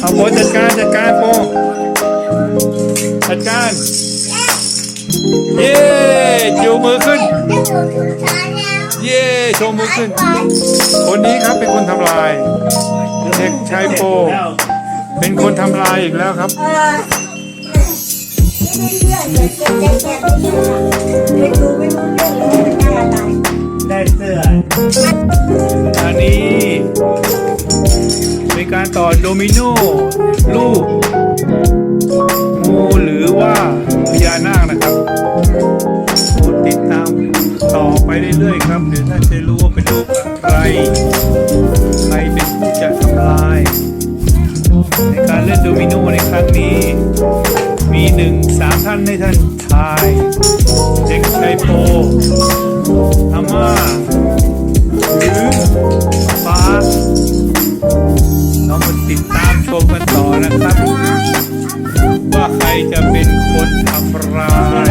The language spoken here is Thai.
เอาโปจัดการจัดการโปจัดการ เย้จูมือขึ้น เย้โชว์มือขึ้น คนนี้ครับเป็นคนทำลายเด็กชายโป เป็นคนทำลายอีกแล้วครับ เป็นการต่อโดมิโนลูกงูหรือว่าพญานาคนะครับโปรดติดตามต่อไปเรื่อยๆครับเดี๋ยวท่านจะรู้ว่าเป็นรูปอะไรใครเป็นผู้จะทำลาย ในการเล่นโดมิโนในครั้งนี้ มีหนึ่งสามท่านให้ท่านทาย เด็กชายโป นะครับ ว่าใครจะเป็นคนทำร้าย